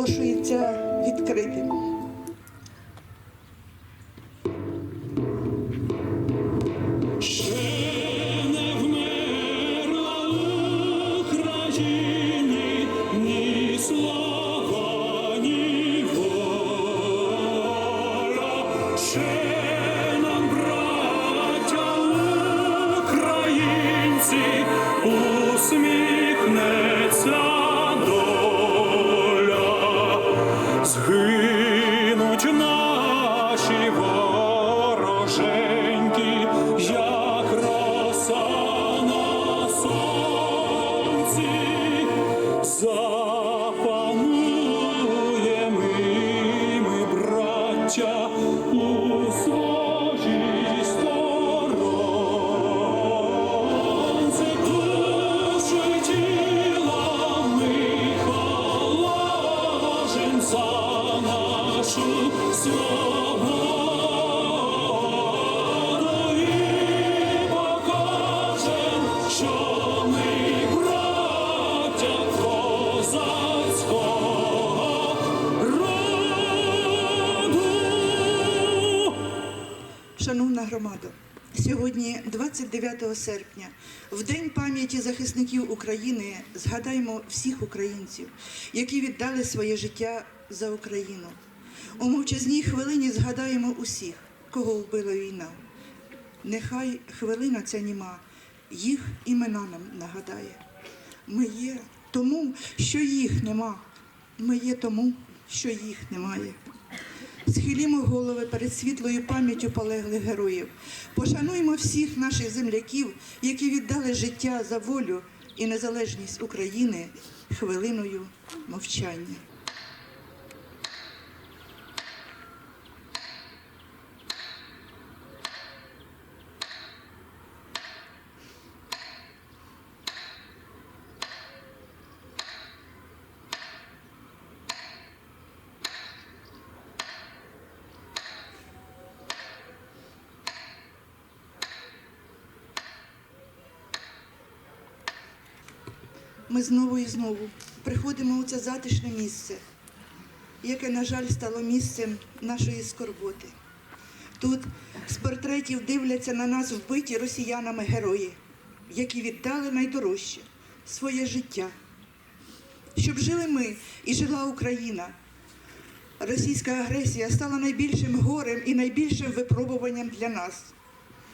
оголошується відкритим. Громада, сьогодні, 29 серпня, в День пам'яті захисників України, згадаємо всіх українців, які віддали своє життя за Україну. У мовчазній хвилині згадаємо усіх, кого вбила війна. Нехай хвилина ця німа їх імена нам нагадає. Ми є тому, що їх нема. Ми є тому, що їх немає. Схилімо голови перед світлою пам'яттю полеглих героїв. Пошануємо всіх наших земляків, які віддали життя за волю і незалежність України хвилиною мовчання. Знову і знову приходимо у це затишне місце, яке, на жаль, стало місцем нашої скорботи. Тут з портретів дивляться на нас вбиті росіянами герої, які віддали найдорожче своє життя. Щоб жили ми і жила Україна. Російська агресія стала найбільшим горем і найбільшим випробуванням для нас,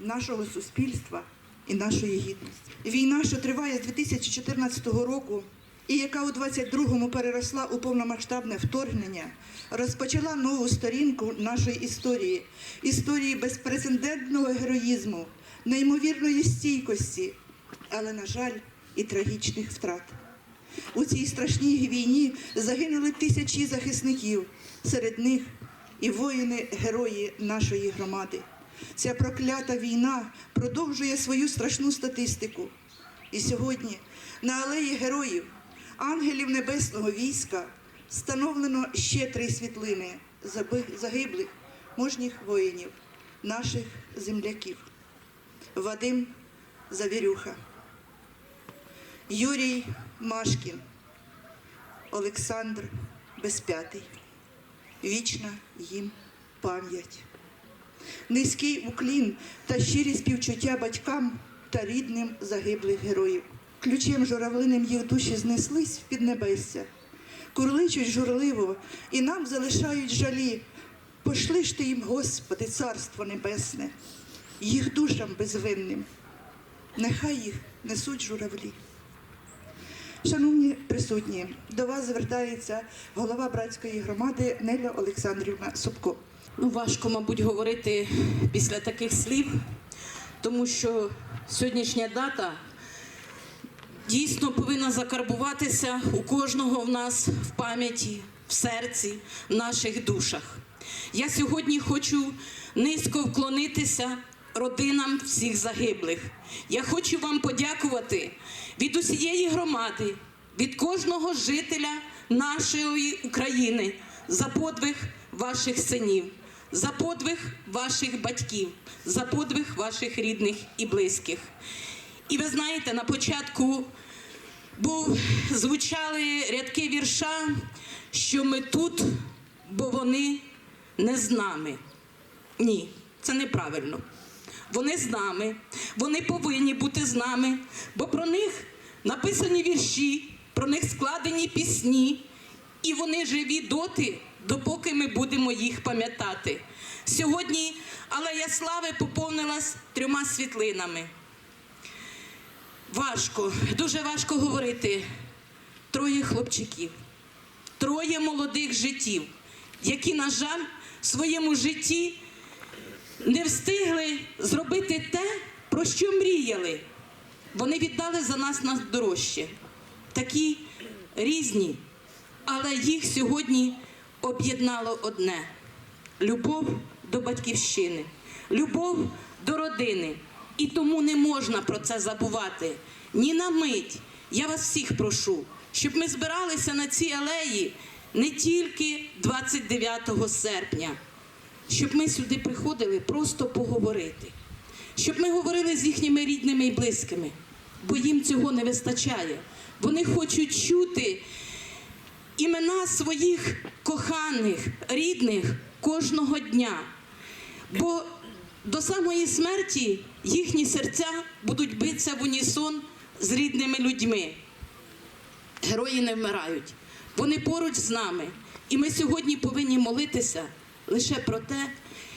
нашого суспільства і нашої гідності. Війна, що триває з 2014 року, і яка у 22-му переросла у повномасштабне вторгнення, розпочала нову сторінку нашої історії, історії безпрецедентного героїзму, неймовірної стійкості, але, на жаль, і трагічних втрат. У цій страшній війні загинули тисячі захисників, серед них і воїни-герої нашої громади. Ця проклята війна продовжує свою страшну статистику. І сьогодні на алеї героїв, ангелів небесного війська, встановлено ще три світлини загиблих мужніх воїнів, наших земляків. Вадим Завірюха. Юрій Машкін, Олександр Безп'ятий. Вічна їм пам'ять. Низький уклін та щирі співчуття батькам та рідним загиблих героїв. Ключем журавлиним їх душі знеслись в піднебесся, курличуть журливо і нам залишають жалі. Пошли ж ти їм, Господи, царство небесне, їх душам безвинним. Нехай їх несуть журавлі. Шановні присутні, до вас звертається голова братської громади Неля Олександрівна Собко. Ну, важко, мабуть, говорити після таких слів, тому що сьогоднішня дата дійсно повинна закарбуватися у кожного в нас в пам'яті, в серці, в наших душах. Я сьогодні хочу низько вклонитися родинам всіх загиблих. Я хочу вам подякувати від усієї громади, від кожного жителя нашої України за подвиг ваших синів, за подвиг ваших батьків, за подвиг ваших рідних і близьких. І ви знаєте, на початку був, звучали рядки вірша, що ми тут, бо вони не з нами. Ні, це неправильно. Вони з нами, вони повинні бути з нами, бо про них написані вірші, про них складені пісні, і вони живі доти, допоки ми будемо їх пам'ятати. Сьогодні Алея Слави поповнилась трьома світлинами. Важко, дуже важко говорити. Троє хлопчиків, троє молодих життів, які, на жаль, в своєму житті не встигли зробити те, про що мріяли. Вони віддали за нас найдорожче. Такі різні, але їх сьогодні об'єднало одне любов до батьківщини, любов до родини. І тому не можна про це забувати. Ні на мить. Я вас всіх прошу, щоб ми збиралися на цій алеї не тільки 29 серпня, щоб ми сюди приходили просто поговорити, щоб ми говорили з їхніми рідними і близькими, бо їм цього не вистачає. Вони хочуть чути імена своїх коханих, рідних кожного дня. Бо до самої смерті їхні серця будуть битися в унісон з рідними людьми. Герої не вмирають. Вони поруч з нами. І ми сьогодні повинні молитися лише про те,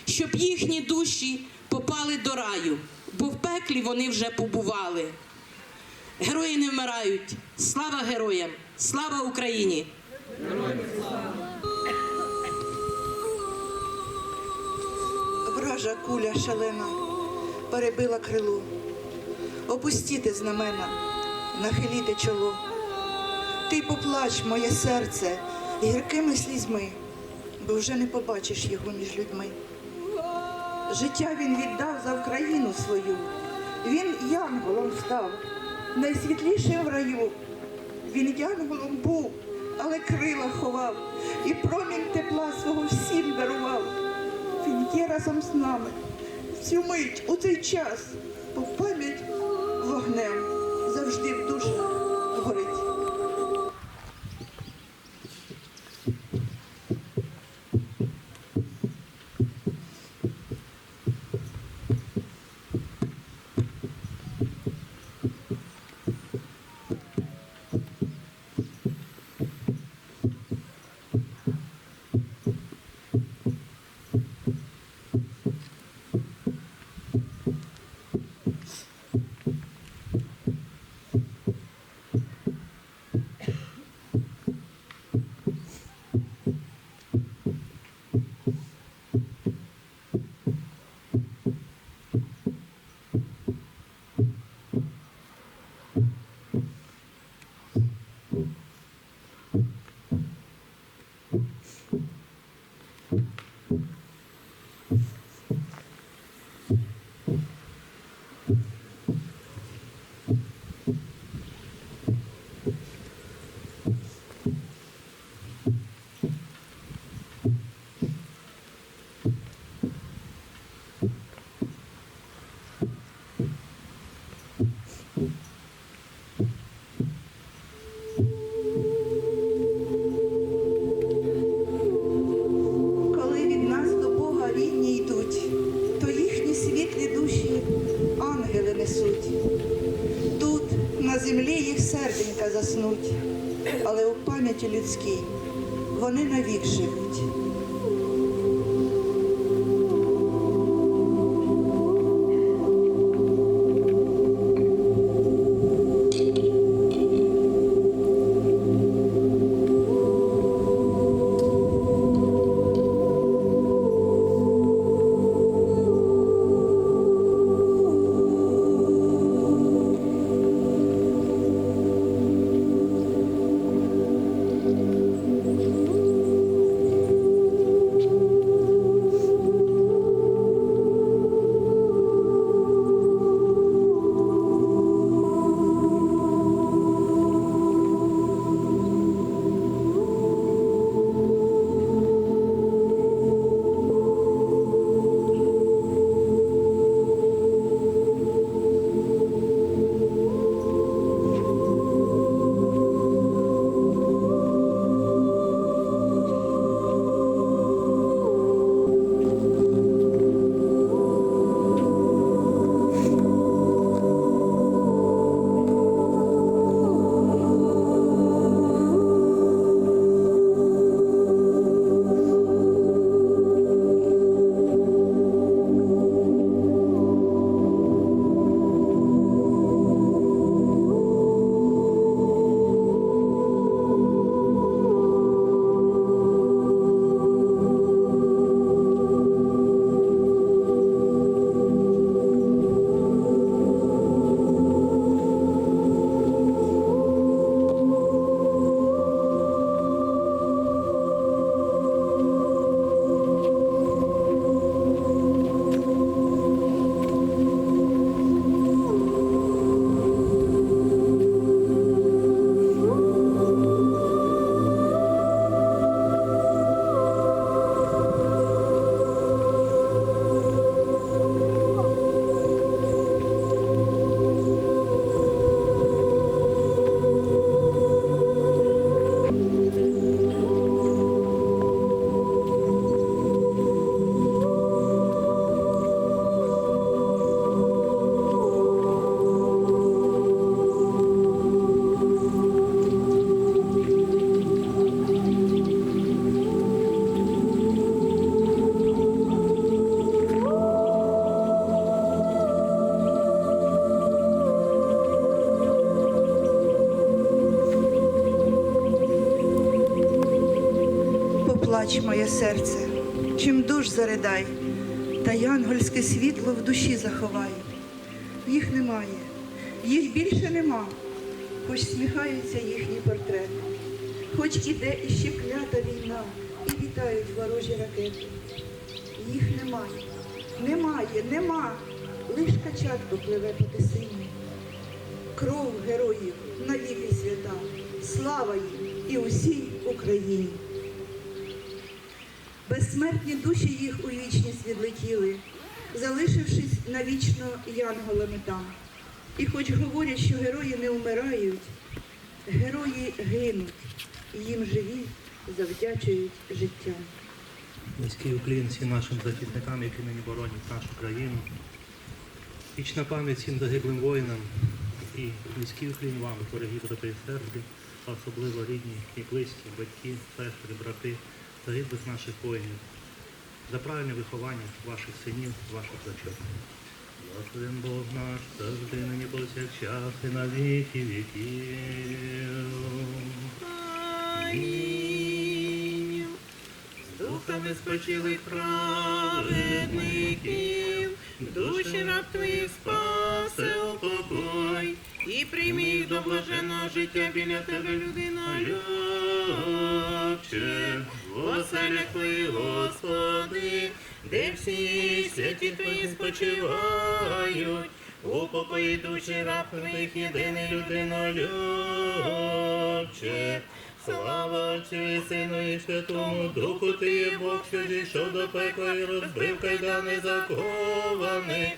щоб їхні душі попали до раю, бо в пеклі вони вже побували. Герої не вмирають. Слава героям! Слава Україні! Вража куля шалена перебила крило. Опустіти знамена, нахиліти чоло. Ти поплач, моє серце, гіркими слізьми, бо вже не побачиш його між людьми. Життя він віддав за Україну свою. Він янголом став, найсвітлішим в раю. Він янголом був, але крила ховав, і промінь тепла свого всім дарував. Він є разом з нами. всю мить, у цей час, бо пам'ять вогнем завжди в душах горить. Пам'яті та янгольське світло в душі заховай. Їх немає, їх більше нема, хоч сміхаються їхні портрети, хоч іде іще клята війна, і вітають ворожі ракети. Їх немає, немає, нема, лиш качатко пливе по тисині. Кров героїв навіки свята, слава їм і усій Україні. Безсмертні душі їх у вічність відлетіли, залишившись навічно янголами там. І хоч говорять, що герої не вмирають, герої гинуть, і їм живі завдячують життям. Низький уклін всім нашим захисникам, які нині боронять нашу країну. Вічна пам'ять всім загиблим воїнам і низький уклін вам, дорогі брати і сестри, особливо рідні і близькі, батьки, сестри, брати, загиблих наших воїнів, за правильне виховання ваших синів, ваших дочок. Благословен Бог наш, завжди нині повсякчас і на віки віків. Амінь. З духами спочилих праведників, душі раб твоїх спасе упокой, і прийми до блаженного життя біля тебе, людина любче, в оселях Господи, де всі святі твої спочивають, упокої душі раб твоїх, єдиний людина любче. Слава Отцю і Сину і Святому Духу, ти є Бог, що зійшов до пекла і розбив кайдани закованих.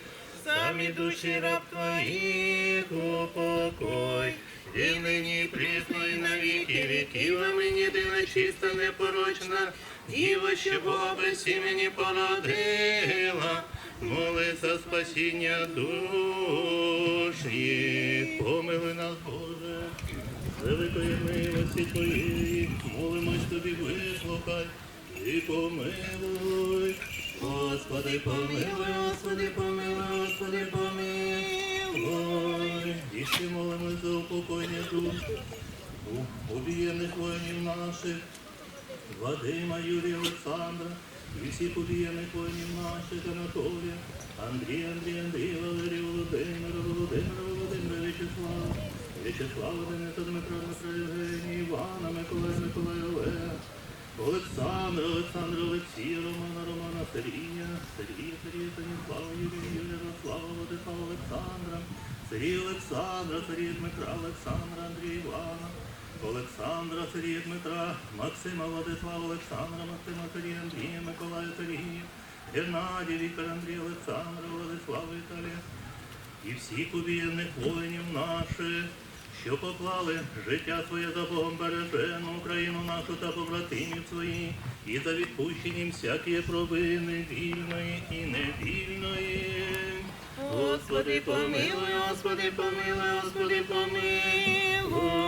Самі душі раб твоїх упокой. І нині прісно, і на віки віків, а мені єдина чиста, непорочна, Діва, що Бога без імені породила, молися спасіння душі, помили нас, Боже. Великої милості Твоєї, молимось тобі, вислухай і помилуй. Господи, помилуй, Господи, помилуй, Господи, помилуй. І ще молимось за упокоєння душ, обієних воїнів наших, Вадима, Юрія, Олександра, і всіх убієних воїнів наших, Анатолія, Андрія, Андрія, Андрія, Валерія, Володимира, Володимира, Володимира, Вячеслава, Вячеслава, Дениса, Дмитра, Дмитра, Євгенія, Івана, Миколая, Миколая, Олега, Олександра, Олександра, Олексія, Романа, Романа, Сергія, Сергія, Сергія, Станіслава, Юрія, Юрія, Ярослава, Владислава, Олександра, Сергія, Олександра, Сергія, Дмитра, Олександра, Андрія, Івана, Олександра, Сергія, Дмитра, Максима, Владислава, Олександра, Максима, Сергія, Андрія, Миколая, Сергія, Геннадій, Віктор, Андрій, Олександра, Владислава, Віталія. І всіх убієних воїнів наших, що поклали життя своє за Богом бережену Україну нашу та побратимів своїх, і за відпущенням всякої провини вільної і невільної. Господи, помилуй, Господи, помилуй, Господи, помилуй,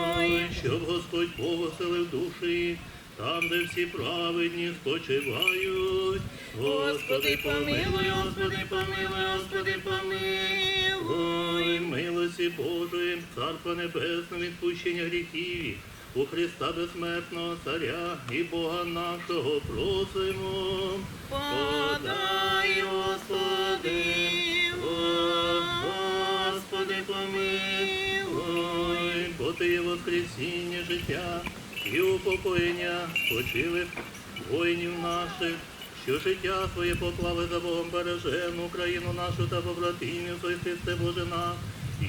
щоб Господь Бог оселив душі, там, де всі праведні спочивають. Господи, помилуй, Господи, помилуй, Господи, помилуй, милості Божої, Царства Небесного, відпущення гріхів. У Христа безсмертного Царя і Бога нашого просимо. Подай, Господи, Господи, помилуй, бо Ти є воскресіння життя і упокоєння почилих воїнів наших, що життя своє поклали за Богом бережену Україну нашу та побратимів, той Христе Боже наш,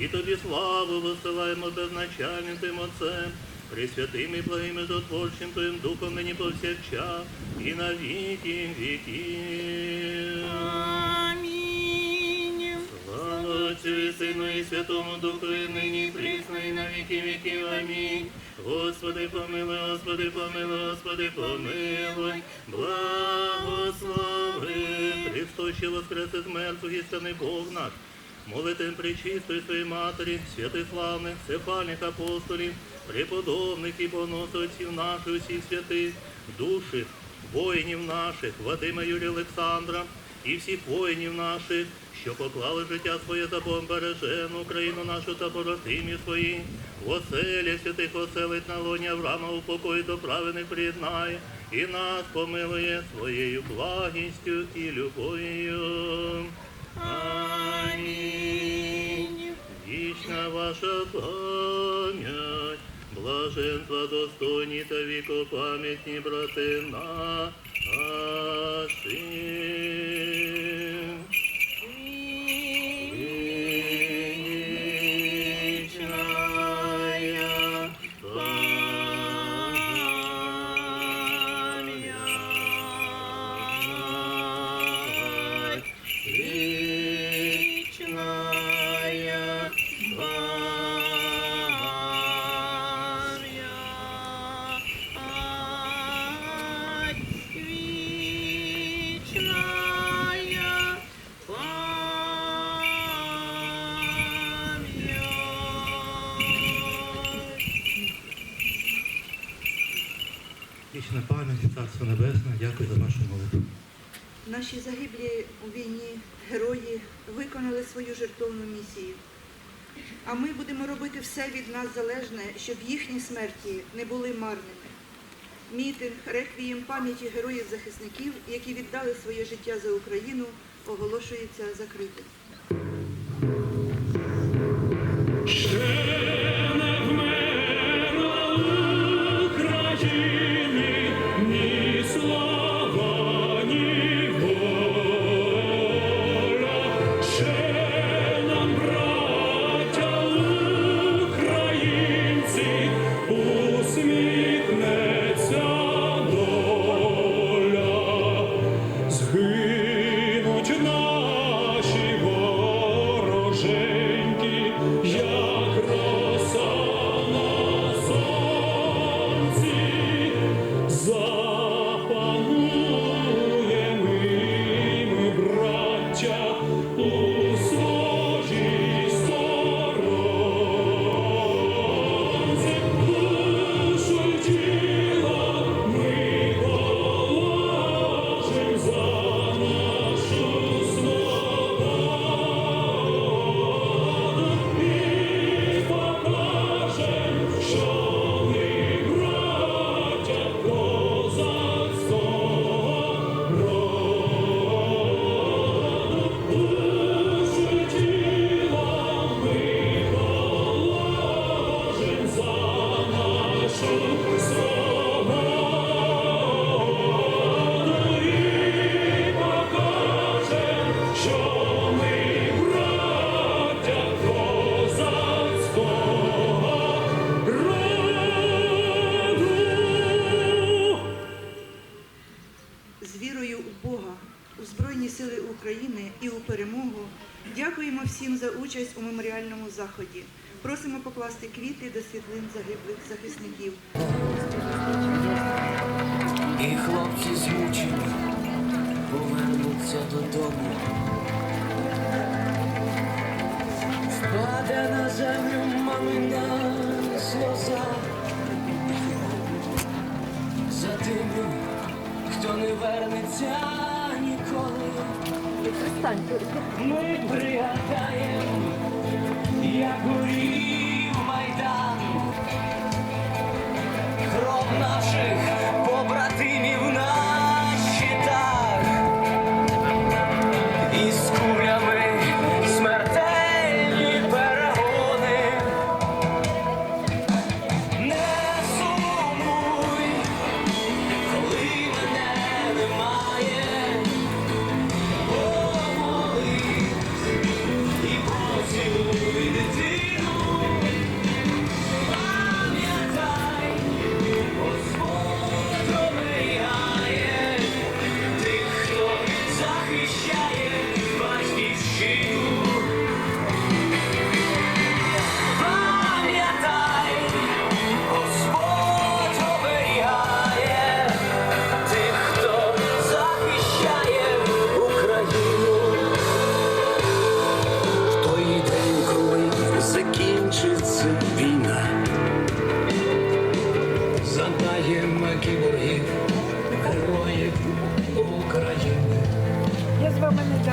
і тобі славу висилаємо безначальним Тим Отцем, Пресвятим і благим і Твоїм Духом нині повсякчас і на віки віків. Отцю і Сину і Святому Духу, і нині і прісно, і на віки віків. Амінь. Господи, помилуй, Господи, помилуй, Господи, помилуй, благослови. Христос, що воскрес із мертвих, істинний Бог наш. Молитим причистої своїй матері, святиславних, цефальних апостолів, преподобних і богоносовців наших усіх святих, душі, воїнів наших, Вадима Юрія Олександра і всіх воїнів наших, що поклали життя своє за бережену Україну нашу та побратимів своїх, в оселя святих оселить на лоні Авраама у покої до праведних приєднає, і нас помилує своєю благістю і любов'ю. Амінь. Вічна ваша пам'ять, блаженства достойні та вікопам'ятні брати наші. Виконали свою жертовну місію. А ми будемо робити все від нас залежне, щоб їхні смерті не були марними. Мітинг, реквієм пам'яті героїв-захисників, які віддали своє життя за Україну, оголошується закритим. Участь у меморіальному заході. Просимо покласти квіти до світлин загиблих захисників. І хлопці змучені повернуться додому. Впаде на землю мамина сльоза. За тими, хто не вернеться. Ми пригадаємо, як горів майдан. Кров наших побратимів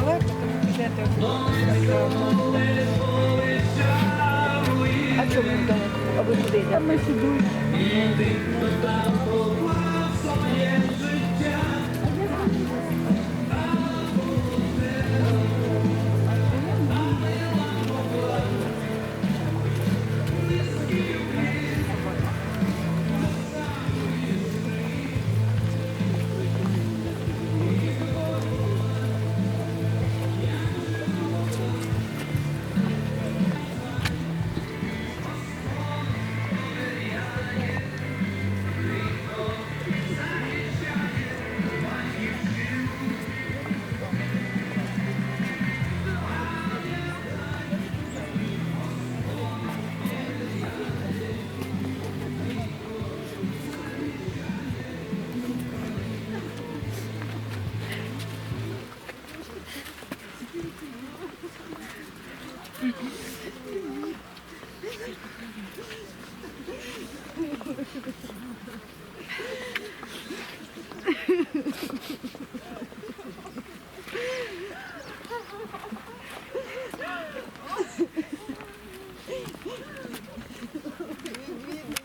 недалеко, тому підете. А чому далеко? А ви куди йдете? Ми сюди.